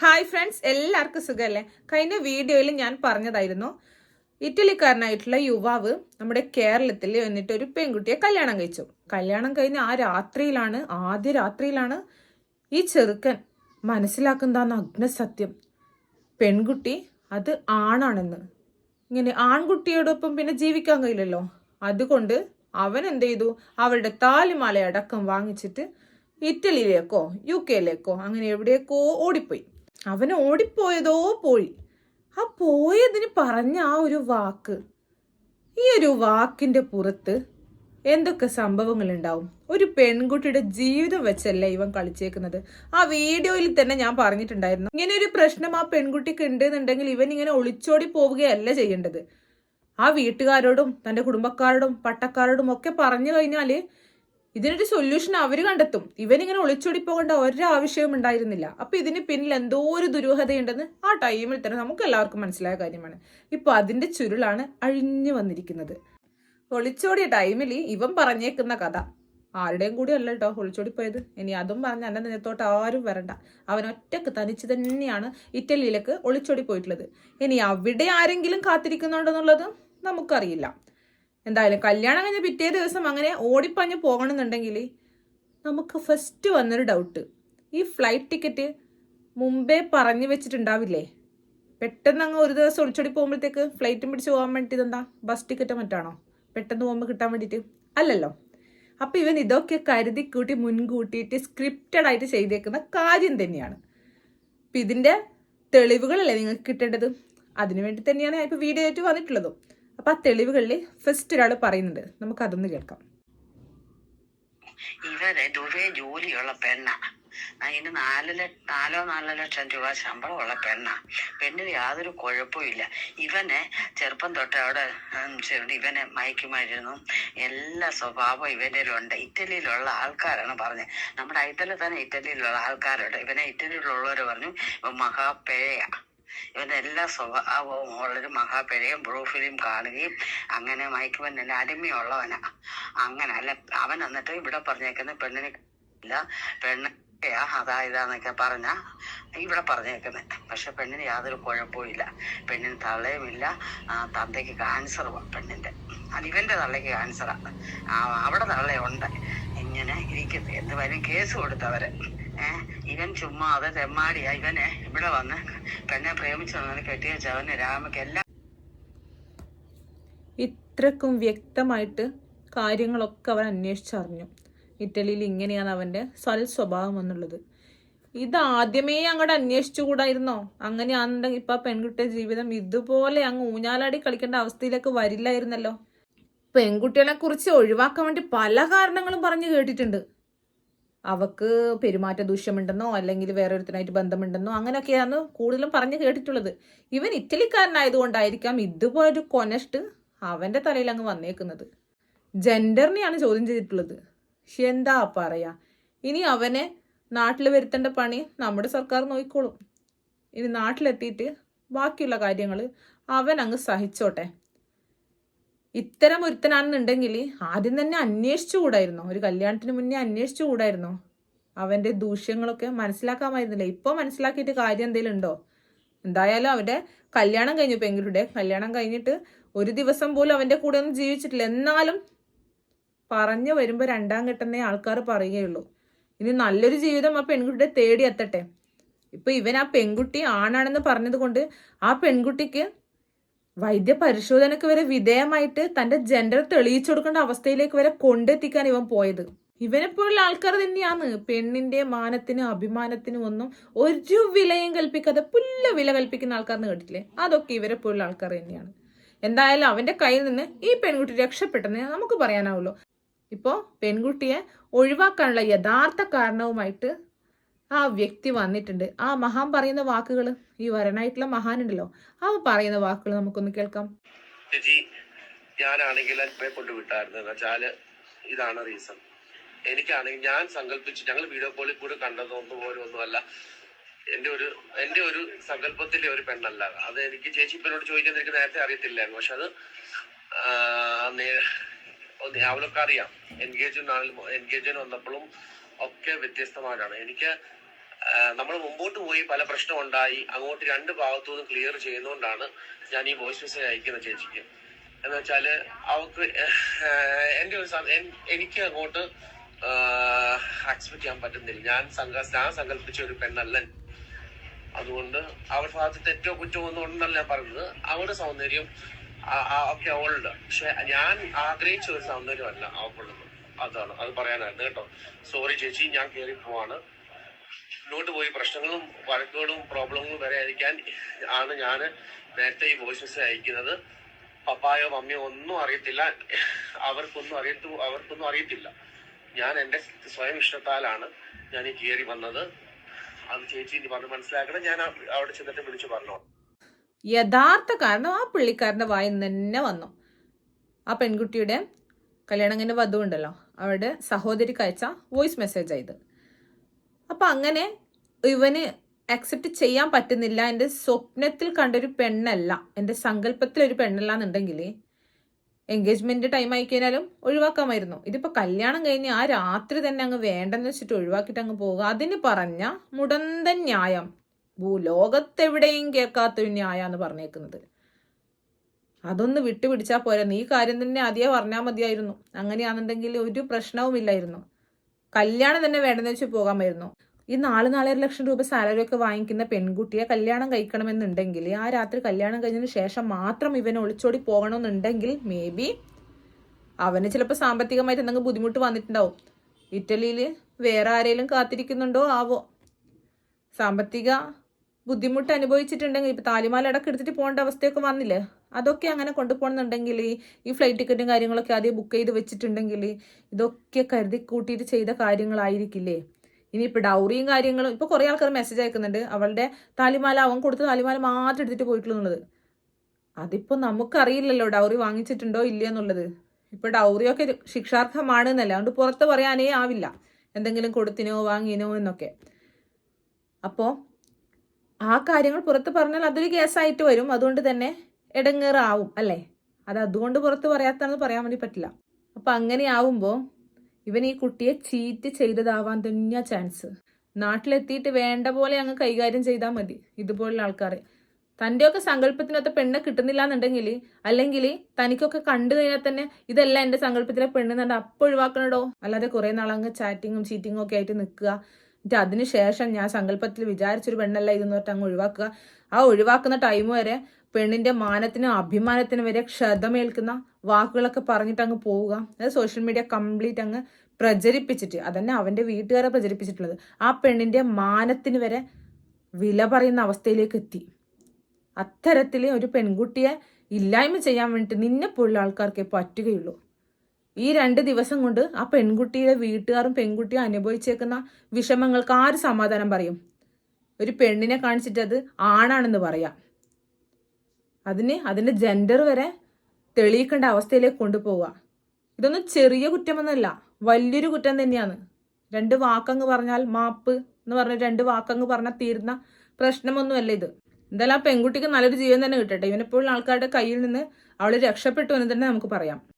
Hi friends എല്ലാവർക്കും സുഖമല്ലേ? കഴിഞ്ഞ വീഡിയോയിൽ ഞാൻ പറഞ്ഞതായിരുന്നു ഇറ്റലിക്കാരനായിട്ടുള്ള യുവാവ് നമ്മുടെ കേരളത്തിൽ വന്നിട്ട് ഒരു പെൺകുട്ടിയെ കല്യാണം കഴിച്ചു. കല്യാണം കഴിഞ്ഞ ആ രാത്രിയിലാണ് ആദ്യ രാത്രിയിലാണ് ഈ ചെറുക്കൻ മനസ്സിലാക്കുന്നതാണ് അഗ്നസത്യം. പെൺകുട്ടി അത് ആണാണെന്ന്. ഇങ്ങനെ ആൺകുട്ടിയോടൊപ്പം പിന്നെ ജീവിക്കാൻ കഴിയില്ലല്ലോ. അതുകൊണ്ട് അവൻ എന്ത് ചെയ്തു? അവരുടെ താലിമാല അടക്കം വാങ്ങിച്ചിട്ട് ഇറ്റലിയിലേക്കോ യു കെയിലേക്കോ അങ്ങനെ എവിടേക്കോ ഓടിപ്പോയി. അവൻ ഓടിപ്പോയതോ പോയി. ആ പോയതിന് പറഞ്ഞ ആ ഒരു വാക്ക് ഈ ഒരു വാക്കിന്റെ പുറത്ത് എന്തൊക്കെ സംഭവങ്ങൾ ഉണ്ടാവും ഒരു പെൺകുട്ടിയുടെ ജീവിതം വെച്ചല്ല ഇവൻ കളിച്ചേക്കുന്നത്? ആ വീഡിയോയിൽ തന്നെ ഞാൻ പറഞ്ഞിട്ടുണ്ടായിരുന്നു. ഇങ്ങനെ ഒരു പ്രശ്നം ആ പെൺകുട്ടിക്ക് ഉണ്ട് എന്നുണ്ടെങ്കിൽ ഇവൻ ഇങ്ങനെ ഒളിച്ചോടി പോവുകയല്ല ചെയ്യേണ്ടത്. ആ വീട്ടുകാരോടും തന്റെ കുടുംബക്കാരോടും പട്ടക്കാരോടും ഒക്കെ പറഞ്ഞു കഴിഞ്ഞാൽ ഇതിനൊരു സൊല്യൂഷൻ അവർ കണ്ടെത്തും. ഇവനിങ്ങനെ ഒളിച്ചോടി പോകേണ്ട ഒരാവശ്യവും ഉണ്ടായിരുന്നില്ല. അപ്പൊ ഇതിന് പിന്നിൽ എന്തോ ഒരു ദുരൂഹതയുണ്ടെന്ന് ആ ടൈമിൽ തന്നെ നമുക്ക് എല്ലാവർക്കും മനസ്സിലായ കാര്യമാണ്. ഇപ്പൊ അതിന്റെ ചുരുളാണ് അഴിഞ്ഞു വന്നിരിക്കുന്നത്. ഒളിച്ചോടിയ ടൈമിൽ ഇവൻ പറഞ്ഞേക്കുന്ന കഥ. ആരുടെയും കൂടി അല്ല കേട്ടോ ഒളിച്ചോടി പോയത് ഇനി അതും പറഞ്ഞ് എന്റെ നിലത്തോട്ട് ആരും വരണ്ട. അവൻ ഒറ്റയ്ക്ക് തനിച്ച് തന്നെയാണ് ഇറ്റലിയിലേക്ക് ഒളിച്ചോടി പോയിട്ടുള്ളത് ഇനി അവിടെ ആരെങ്കിലും കാത്തിരിക്കുന്നുണ്ടെന്നുള്ളത് നമുക്കറിയില്ല. എന്തായാലും കല്യാണം കഴിഞ്ഞ പിറ്റേ ദിവസം അങ്ങനെ ഓടിപ്പഞ്ഞ് പോകണമെന്നുണ്ടെങ്കിൽ നമുക്ക് ഫസ്റ്റ് വന്നൊരു ഡൗട്ട് ഈ ഫ്ലൈറ്റ് ടിക്കറ്റ് മുമ്പേ പറഞ്ഞു വെച്ചിട്ടുണ്ടാവില്ലേ? പെട്ടെന്ന് അങ്ങ് ഒരു ദിവസം ഒളിച്ചോടി പോകുമ്പോഴത്തേക്ക് ഫ്ലൈറ്റും പിടിച്ച് പോകാൻ വേണ്ടിയിട്ട് ഇതെന്താ? ബസ് ടിക്കറ്റ് മറ്റാണോ? പെട്ടെന്ന് പോകുമ്പോൾ കിട്ടാൻ വേണ്ടിയിട്ട് അല്ലല്ലോ. അപ്പം ഇവൻ ഇതൊക്കെ കരുതി കൂട്ടി മുൻകൂട്ടിയിട്ട് സ്ക്രിപ്റ്റഡ് ആയിട്ട് ചെയ്തേക്കുന്ന കാര്യം തന്നെയാണ്. അപ്പം ഇതിന്റെ തെളിവുകളല്ലേ നിങ്ങൾക്ക് കിട്ടേണ്ടത്? അതിനു വേണ്ടി തന്നെയാണ് ഇപ്പോൾ വീഡിയോ ആയിട്ട് വന്നിട്ടുള്ളതും. അപ്പം ആ തെളിവുകളിൽ ഫസ്റ്റ് ഒരാൾ പറയുന്നുണ്ട്. നമുക്ക് അതൊന്ന് കേൾക്കാം. ഇവരെ ദുബൈ ജോലിയുള്ള പെണ്ണ. അതിന് നാല് നാലോ നാലോ ലക്ഷം രൂപ ശമ്പളമുള്ള പെണ്ണ. പെണ്ണിന് യാതൊരു കുഴപ്പമില്ല ഇവനെ ചെറുപ്പം തൊട്ട് അവിടെ ഇവനെ മയക്കുമായിരുന്നു എല്ലാ സ്വഭാവവും ഇവന്റെ ഉണ്ട് ഇറ്റലിയിലുള്ള ആൾക്കാരാണ് പറഞ്ഞത്. നമ്മുടെ ഐത്തലിൽ തന്നെ ഇറ്റലിയിലുള്ള ആൾക്കാരുണ്ട്. ഇവനെ ഇറ്റലിയിലുള്ളവർ പറഞ്ഞു ഇവൻ മഹാപേഴയാ ഇവന്റെ എല്ലാ സ്വഭാവവും ഉള്ളൊരു മഹാപെരയും ബ്രൂഫിലും കാണുകയും അങ്ങനെ മയക്കുമരുന്നിന് അടിമയുള്ളവനാ. അങ്ങനെ അല്ല അവൻ എന്നിട്ട് ഇവിടെ പറഞ്ഞേക്കുന്ന പെണ്ണിനെ ഇല്ല പെണ്ണ് അതാ പറഞ്ഞ ഇവിടെ പറഞ്ഞേക്കുന്നത് പക്ഷെ പെണ്ണിന് യാതൊരു കുഴപ്പവും ഇല്ല. പെണ്ണിന് തള്ളയുമില്ല തന്തയ്ക്ക് ക്യാൻസറും പെണ്ണിന്റെ. അത് ഇവന്റെ തള്ളയ്ക്ക് ക്യാൻസറാണ് അവിടെ തള്ളയുണ്ട്. ഇങ്ങനെ ഇരിക്കുന്നു. എന്തുവരും കേസ് കൊടുത്തവര്. ഏഹ് ഇവൻ ചുമ്മാ അത് തെമ്മാടിയാ. ഇവനെ ഇവിടെ വന്ന് പെണ്ണെ പ്രേമിച്ചു വന്നത് കെട്ടിയ അവന് രാമയ്ക്ക് എല്ലാം ഇത്രക്കും വ്യക്തമായിട്ട് കാര്യങ്ങളൊക്കെ അവൻ അന്വേഷിച്ചറിഞ്ഞു. ഇറ്റലിയിൽ ഇങ്ങനെയാണ് അവന്റെ സൽ സ്വഭാവം എന്നുള്ളത്. ഇത് ആദ്യമേ അങ്ങോട്ട് അന്വേഷിച്ചുകൂടായിരുന്നോ? അങ്ങനെയാണെന്നുണ്ടെങ്കിൽ ഇപ്പൊ പെൺകുട്ടിയുടെ ജീവിതം ഇതുപോലെ അങ്ങ് ഊഞ്ഞാലാടി കളിക്കേണ്ട അവസ്ഥയിലേക്ക് വരില്ലായിരുന്നല്ലോ. പെൺകുട്ടികളെ കുറിച്ച് ഒഴിവാക്കാൻ വേണ്ടി പല കാരണങ്ങളും പറഞ്ഞു കേട്ടിട്ടുണ്ട്. അവക്ക് പെരുമാറ്റ ദൂഷ്യമുണ്ടെന്നോ അല്ലെങ്കിൽ വേറെ ഒരുത്തനായിട്ട് ബന്ധമുണ്ടെന്നോ അങ്ങനെയൊക്കെയാണ് കൂടുതലും പറഞ്ഞു കേട്ടിട്ടുള്ളത്. ഇവൻ ഇറ്റലിക്കാരനായതുകൊണ്ടായിരിക്കാം ഇതുപോലൊരു കൊനഷ്ട് അവന്റെ തലയിൽ അങ്ങ് വന്നേക്കുന്നത്. ജെൻഡറിനെയാണ് ചോദ്യം ചെയ്തിട്ടുള്ളത്. എന്താ പറയാ? ഇനി അവനെ നാട്ടിൽ വരുത്തേണ്ട പണി നമ്മുടെ സർക്കാർ നോക്കിക്കോളും. ഇനി നാട്ടിലെത്തിയിട്ട് ബാക്കിയുള്ള കാര്യങ്ങൾ അവൻ അങ്ങ് സഹിച്ചോട്ടെ. ഇത്തരം ഒരുത്തനാണെന്നുണ്ടെങ്കിൽ ആദ്യം തന്നെ അന്വേഷിച്ചു കൂടായിരുന്നോ. ഒരു കല്യാണത്തിന് മുന്നേ അന്വേഷിച്ചു കൂടായിരുന്നോ. അവന്റെ ദൂഷ്യങ്ങളൊക്കെ മനസ്സിലാക്കാമായിരുന്നില്ല. ഇപ്പൊ മനസ്സിലാക്കിയിട്ട് കാര്യം എന്തെങ്കിലും ഉണ്ടോ? എന്തായാലും അവന്റെ കല്യാണം കഴിഞ്ഞു. പെൺകുട്ടിയുടെ കല്യാണം കഴിഞ്ഞിട്ട് ഒരു ദിവസം പോലും അവന്റെ കൂടെ ഒന്നും ജീവിച്ചിട്ടില്ല. എന്നാലും പറഞ്ഞു വരുമ്പോൾ രണ്ടാം ഘട്ടന്നേ ആൾക്കാർ പറയുകയുള്ളൂ. ഇനി നല്ലൊരു ജീവിതം ആ പെൺകുട്ടിയെ തേടി എത്തട്ടെ. ഇപ്പൊ ഇവൻ ആ പെൺകുട്ടി ആണാണെന്ന് പറഞ്ഞത് കൊണ്ട് ആ പെൺകുട്ടിക്ക് വൈദ്യ പരിശോധനക്ക് വരെ വിധേയമായിട്ട് തന്റെ ജെൻഡർ തെളിയിച്ചു കൊടുക്കേണ്ട അവസ്ഥയിലേക്ക് വരെ കൊണ്ടെത്തിക്കാൻ ഇവൻ പോയത്. ഇവനെ പോലുള്ള ആൾക്കാർ തന്നെയാണ്. പെണ്ണിന്റെ മാനത്തിനും അഭിമാനത്തിനും ഒന്നും ഒരു വിലയും കൽപ്പിക്കാതെ പുല്ല വില കൽപ്പിക്കുന്ന ആൾക്കാരെന്ന് കേട്ടിട്ടില്ലേ? അതൊക്കെ ഇവരെ പോലുള്ള ആൾക്കാർ തന്നെയാണ്. എന്തായാലും അവന്റെ കയ്യിൽ നിന്ന് ഈ പെൺകുട്ടി രക്ഷപ്പെട്ടെന്ന് നമുക്ക് പറയാനാവുള്ളൂ. ഇപ്പോ പെൺകുട്ടിയെ ഒഴിവാക്കാനുള്ള യഥാർത്ഥ കാരണവുമായിട്ട് ആ വ്യക്തി വന്നിട്ടുണ്ട്. ആ മഹാൻ പറയുന്ന വാക്കുകൾ ഈ വരനായിട്ടുള്ള മഹാൻ ഉണ്ടല്ലോ ആ പറയുന്ന വാക്കുകൾ നമുക്കൊന്ന് കേൾക്കാം. ചേച്ചി ഞാനാണെങ്കിൽ അല്പേ കൊണ്ട് വിട്ടായിരുന്നു. ഇതാണ് റീസൺ എനിക്കാണെങ്കിൽ ഞാൻ സങ്കല്പിച്ച് ഞങ്ങൾ വീഡിയോ കോളിൽ കൂടെ കണ്ടതൊന്നും പോലും ഒന്നുമല്ല എന്റെ ഒരു എന്റെ ഒരു സങ്കല്പത്തിലെ ഒരു പെണ്ണല്ല. അത് എനിക്ക് ചേച്ചി ഇപ്പനോട് ചോദിക്കാൻ എനിക്ക് നേരത്തെ അറിയത്തില്ലായിരുന്നു. പക്ഷെ അത് അവളൊക്കെ അറിയാം. എൻഗേജ്മെന്റ് എൻഗേജ്മെന്റ് വന്നപ്പോഴും ഒക്കെ വ്യത്യസ്തമായിട്ടാണ്. എനിക്ക് നമ്മൾ മുമ്പോട്ട് പോയി പല പ്രശ്നം ഉണ്ടായി അങ്ങോട്ട് രണ്ട് ഭാഗത്തു നിന്നും ക്ലിയർ ചെയ്യുന്നതുകൊണ്ടാണ് ഞാൻ ഈ വോയിസ് മെസ്സേജ് അയക്കുന്ന ചേച്ചിക്ക്. എന്ന് വെച്ചാൽ അവക്ക് എന്റെ ഒരു എനിക്ക് അങ്ങോട്ട് അക്സെപ്റ്റ് ചെയ്യാൻ പറ്റുന്നില്ല. ഞാൻ ഞാൻ സങ്കല്പിച്ച ഒരു പെണ്ണല്ല അതുകൊണ്ട് അവരുടെ ഭാഗത്ത് തെറ്റോ കുറ്റോ ഒന്നും ഉണ്ടെന്നല്ല ഞാൻ പറഞ്ഞത് അവരുടെ സൗന്ദര്യം ഒക്കെ അവളുണ്ട് പക്ഷെ ഞാൻ ആഗ്രഹിച്ച ഒരു സൗന്ദര്യമല്ല അവൾക്കുള്ളത്. അതാണ്. അത് പറയാനായിരുന്നു കേട്ടോ. സോറി ചേച്ചി ഞാൻ കയറി പോവാണ്. മുന്നോട്ട് പോയി പ്രശ്നങ്ങളും വഴക്കുകളും പ്രോബ്ലങ്ങളും വരെ അയക്കാൻ ആണ് ഞാൻ നേരത്തെ ഈ വോയിസ് അയക്കുന്നത്. പപ്പായോ മമ്മിയോ ഒന്നും അറിയത്തില്ല. അവർക്കൊന്നും അറിയത്തു അവർക്കൊന്നും അറിയത്തില്ല. ഞാൻ എന്റെ സ്വയം ഇഷ്ടത്താലാണ് ഞാൻ ഈ കയറി വന്നത്. അത് ചേച്ചി ഇനി പറഞ്ഞ് മനസ്സിലാക്കണം. ഞാൻ അവിടെ ചെന്നിട്ട് വിളിച്ചു പറഞ്ഞോ യഥാർത്ഥ കാരണം ആ പുള്ളിക്കാരന്റെ വായിൽ തന്നെ വന്നു. ആ പെൺകുട്ടിയുടെ കല്യാണങ്ങനെ വധു ഉണ്ടല്ലോ അവിടെ സഹോദരിക്ക് അയച്ച വോയിസ് മെസ്സേജ് ആയത് അപ്പം അങ്ങനെ ഇവന് അക്സെപ്റ്റ് ചെയ്യാൻ പറ്റുന്നില്ല എന്റെ സ്വപ്നത്തിൽ കണ്ടൊരു പെണ്ണല്ല എന്റെ സങ്കല്പത്തിൽ ഒരു പെണ്ണല്ല എന്നുണ്ടെങ്കിൽ എൻഗേജ്മെന്റ് ടൈം ആയി കഴിഞ്ഞാലും ഒഴിവാക്കാമായിരുന്നു. ഇതിപ്പോ കല്യാണം കഴിഞ്ഞ് ആ രാത്രി തന്നെ അങ്ങ് വേണ്ടെന്ന് വെച്ചിട്ട് ഒഴിവാക്കിയിട്ട് അങ്ങ് പോകുക അതിന് പറഞ്ഞ മുടന്തൻ ന്യായം ഭൂലോകത്തെവിടെയും കേൾക്കാത്തൊരു ന്യായാന്ന് പറഞ്ഞേക്കുന്നത്. അതൊന്ന് വിട്ടുപിടിച്ചാൽ പോരാ. നീ കാര്യം തന്നെ ആദ്യമേ പറഞ്ഞാൽ മതിയായിരുന്നു. അങ്ങനെയാണെന്നുണ്ടെങ്കിൽ ഒരു പ്രശ്നവുമില്ലായിരുന്നു കല്യാണം തന്നെ വേണ്ടെന്ന് വെച്ച് പോകാമായിരുന്നു. ഈ നാല് നാലര ലക്ഷം രൂപ സാലറി ഒക്കെ വാങ്ങിക്കുന്ന പെൺകുട്ടിയെ കല്യാണം കഴിക്കണമെന്നുണ്ടെങ്കിൽ ആ രാത്രി കല്യാണം കഴിഞ്ഞതിന് ശേഷം മാത്രം ഇവനെ ഒളിച്ചോടി പോകണമെന്നുണ്ടെങ്കിൽ മേ ബി അവന് ചിലപ്പോൾ സാമ്പത്തികമായിട്ട് എന്തെങ്കിലും ബുദ്ധിമുട്ട് വന്നിട്ടുണ്ടാവും. ഇറ്റലിയിൽ വേറെ ആരെങ്കിലും കാത്തിരിക്കുന്നുണ്ടോ? ആവോ? സാമ്പത്തിക ബുദ്ധിമുട്ട് അനുഭവിച്ചിട്ടുണ്ടെങ്കിൽ ഇപ്പൊ താലിമാല അടക്കം എടുത്തിട്ട് പോകേണ്ട അവസ്ഥയൊക്കെ വന്നില്ലേ? അതൊക്കെ അങ്ങനെ കൊണ്ടുപോകണമെന്നുണ്ടെങ്കിൽ ഈ ഫ്ലൈറ്റ് ടിക്കറ്റും കാര്യങ്ങളൊക്കെ ആദ്യം ബുക്ക് ചെയ്ത് വെച്ചിട്ടുണ്ടെങ്കിൽ ഇതൊക്കെ കരുതി കൂട്ടിയിട്ട് ചെയ്ത കാര്യങ്ങളായിരിക്കില്ലേ? ഇനിയിപ്പോൾ ഡൗറിയും കാര്യങ്ങളും ഇപ്പോൾ കുറേ ആൾക്കാർ മെസ്സേജ് അയക്കുന്നുണ്ട്. അവളുടെ താലിമാല അവൻ കൊടുത്ത താലിമാല മാത്രം എടുത്തിട്ട് പോയിട്ടുള്ളൂ എന്നുള്ളത് അതിപ്പോൾ നമുക്കറിയില്ലല്ലോ ഡൗറി വാങ്ങിച്ചിട്ടുണ്ടോ ഇല്ലയോ എന്നുള്ളത്. ഇപ്പോൾ ഡൗറിയൊക്കെ ശിക്ഷാർഹമാണ് എന്നല്ല അതുകൊണ്ട് പുറത്ത് പറയാനേ ആവില്ല. എന്തെങ്കിലും കൊടുത്തിനോ വാങ്ങിനോ എന്നൊക്കെ. അപ്പോൾ ആ കാര്യങ്ങൾ പുറത്ത് പറഞ്ഞാൽ അതൊരു കേസായിട്ട് വരും. അതുകൊണ്ട് തന്നെ ഇടങ്ങേറാവും അല്ലേ? അത് അതുകൊണ്ട് പുറത്ത് പറയാത്താണെന്ന് പറയാൻ വേണ്ടി പറ്റില്ല. അപ്പം അങ്ങനെ ആവുമ്പോൾ ഇവൻ ഈ കുട്ടിയെ ചീറ്റ് ചെയ്തതാവാൻ തന്നെയാ ചാൻസ് നാട്ടിലെത്തിയിട്ട് വേണ്ട പോലെ അങ്ങ് കൈകാര്യം ചെയ്താൽ മതി ഇതുപോലുള്ള ആൾക്കാരെ. തന്റെയൊക്കെ സങ്കല്പത്തിനകത്ത് പെണ്ണ് കിട്ടുന്നില്ല എന്നുണ്ടെങ്കിൽ അല്ലെങ്കിൽ തനിക്കൊക്കെ കണ്ടു കഴിഞ്ഞാൽ തന്നെ ഇതല്ല എന്റെ സങ്കല്പത്തിലെ പെണ്ണ് എന്നുണ്ട് അപ്പോൾ ഒഴിവാക്കണടോ? അല്ലാതെ കുറേ നാളങ്ങ് ചാറ്റിങ്ങും ചീറ്റിങ്ങും ഒക്കെ ആയിട്ട് നിൽക്കുക. എന്നിട്ട് അതിന് ശേഷം ഞാൻ സങ്കല്പത്തിൽ വിചാരിച്ചൊരു പെണ്ണല്ല ഇതെന്ന് പറഞ്ഞിട്ട് അങ്ങ് ഒഴിവാക്കുക. ആ ഒഴിവാക്കുന്ന ടൈം വരെ പെണ്ണിന്റെ മാനത്തിനും അഭിമാനത്തിനും വരെ ക്ഷതമേൽക്കുന്ന വാക്കുകളൊക്കെ പറഞ്ഞിട്ട് അങ്ങ് പോവുക. അത് സോഷ്യൽ മീഡിയ കംപ്ലീറ്റ് അങ്ങ് പ്രചരിപ്പിച്ചിട്ട് അതന്നെ അവന്റെ വീട്ടുകാരെ പ്രചരിപ്പിച്ചിട്ടുള്ളത്. ആ പെണ്ണിന്റെ മാനത്തിന് വരെ വില പറയുന്ന അവസ്ഥയിലേക്ക് എത്തി. അത്തരത്തിൽ ഒരു പെൺകുട്ടിയെ ഇല്ലായ്മ ചെയ്യാൻ വേണ്ടിയിട്ട് നിന്നെ പോലുള്ള ആൾക്കാർക്കേ പറ്റുകയുള്ളൂ. ഈ രണ്ട് ദിവസം കൊണ്ട് ആ പെൺകുട്ടിയുടെ വീട്ടുകാരും പെൺകുട്ടിയും അനുഭവിച്ചേക്കുന്ന വിഷമങ്ങൾക്ക് ആര് സമാധാനം പറയും? ഒരു പെണ്ണിനെ കാണിച്ചിട്ട് അത് ആണാണെന്ന് പറയാം. അതിന് അതിന്റെ ജെൻഡർ വരെ തെളിയിക്കേണ്ട അവസ്ഥയിലേക്ക് കൊണ്ടുപോവുക. ഇതൊന്നും ചെറിയ കുറ്റമൊന്നുമല്ല വലിയൊരു കുറ്റം തന്നെയാണ്. രണ്ട് വാക്കങ്ങ് പറഞ്ഞാൽ മാപ്പ് എന്ന് പറഞ്ഞ രണ്ട് വാക്കങ്ങ് പറഞ്ഞാൽ തീരുന്ന പ്രശ്നമൊന്നുമല്ല ഇത്. എന്തായാലും ആ പെൺകുട്ടിക്ക് നല്ലൊരു ജീവൻ തന്നെ കിട്ടട്ടെ. ഇവനെപ്പോഴും ആൾക്കാരുടെ കയ്യിൽ നിന്ന് അവൾ രക്ഷപ്പെട്ടു എന്ന് തന്നെ നമുക്ക് പറയാം.